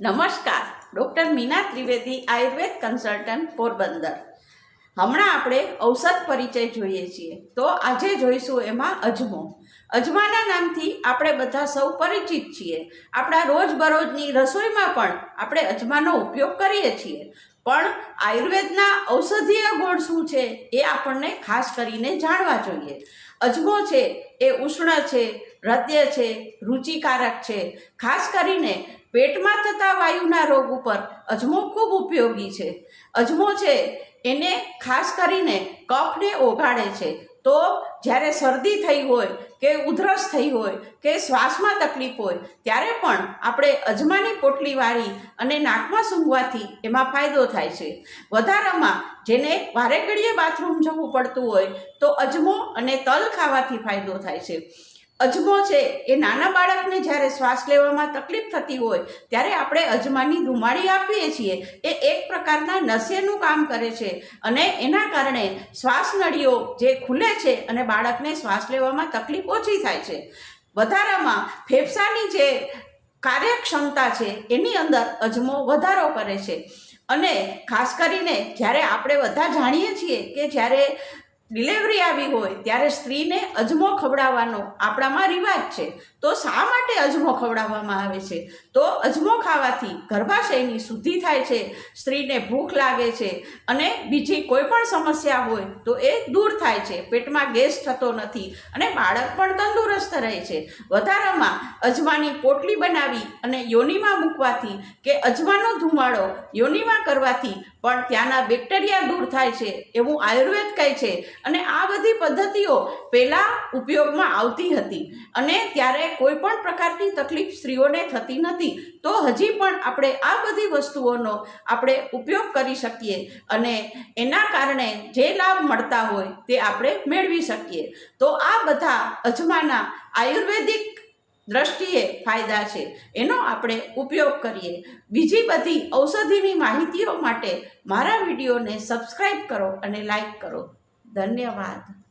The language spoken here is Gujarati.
નમસ્કાર, ડૉક્ટર મીના ત્રિવેદી આયુર્વેદ કન્સલ્ટન્ટ પોરબંદર. હમણાં આપણે ઔષધ પરિચય જોઈએ છીએ. તો આજે જોઈશું એમાં અજમો. અજમાના નામથી આપણે બધા સૌ પરિચિત છીએ. આપણા રોજબરોજની રસોઈમાં પણ આપણે અજમાનો ઉપયોગ કરીએ છીએ. પણ આયુર્વેદના ઔષધીય ગુણ શું છે એ આપણને ખાસ કરીને જાણવા જોઈએ. અજમો છે એ ઉષ્ણ છે હૃદય છે, રુચિકારક છે. ખાસ કરીને પેટમાં થતા વાયુના રોગ ઉપર અજમો ખૂબ ઉપયોગી છે. અજમો છે એને ખાસ કરીને કફને ઓગાળે છે. તો જ્યારે શરદી થઈ હોય કે ઉધરસ થઈ હોય કે શ્વાસમાં તકલીફ હોય, ત્યારે પણ આપણે અજમાની પોટલી વાળી અને નાકમાં સૂંઘવાથી એમાં ફાયદો થાય છે. વધારામાં જેને વારે ઘડીએ બાથરૂમ જવું પડતું હોય, તો અજમો અને તલ ખાવાથી ફાયદો થાય છે. અજમો છે, એ નાના બાળકને જ્યારે શ્વાસ લેવામાં તકલીફ થતી હોય, ત્યારે આપણે અજમાની ધુમાડી આપીએ છીએ. એ એક પ્રકારના નસેનું કામ કરે છે અને એના કારણે શ્વાસ નળીઓ જે ખુલે છે અને બાળકને શ્વાસ લેવામાં તકલીફ ઓછી થાય છે. વધારામાં ફેફસાની જે કાર્યક્ષમતા છે, એની અંદર અજમો વધારો કરે છે. અને ખાસ કરીને જ્યારે આપણે બધા જાણીએ છીએ કે જ્યારે ડિલિવરી આવી હોય ત્યારે સ્ત્રીને અજમો ખવડાવવાનો આપણામાં રિવાજ છે. તો શા માટે અજમો ખવડાવવામાં આવે છે? તો અજમો ખાવાથી ગર્ભાશયની શુદ્ધિ થાય છે, સ્ત્રીને ભૂખ લાગે છે અને બીજી કોઈ પણ સમસ્યા હોય તો એ દૂર થાય છે. પેટમાં ગેસ થતો નથી અને બાળક પણ તંદુરસ્ત રહે છે. વધારામાં અજમાની પોટલી બનાવી અને યોનિમાં મૂકવાથી કે અજમાનો ધુમાડો યોનિમાં કરવાથી પણ ત્યાંના બેક્ટેરિયા દૂર થાય છે એવું આયુર્વેદ કહે છે. અને આ બધી પદ્ધતિઓ પહેલાં ઉપયોગમાં આવતી હતી. અને ત્યારે કોઈ પણ પ્રકારની તકલીફ સ્ત્રીઓને થતી નથી. તો હજી પણ આપણે આ બધી વસ્તુઓનો આપણે ઉપયોગ કરી શકીએ અને એના કારણે જે લાભ મળતા હોય તે આપણે મેળવી શકીએ. તો આ બધા અજમાના આયુર્વેદિક દ્રષ્ટિએ ફાયદા છે. એનો આપણે ઉપયોગ કરીએ. બીજી બધી ઔષધિની માહિતીઓ માટે મારા વિડીયોને સબસ્ક્રાઈબ કરો અને લાઈક કરો. ધન્યવાદ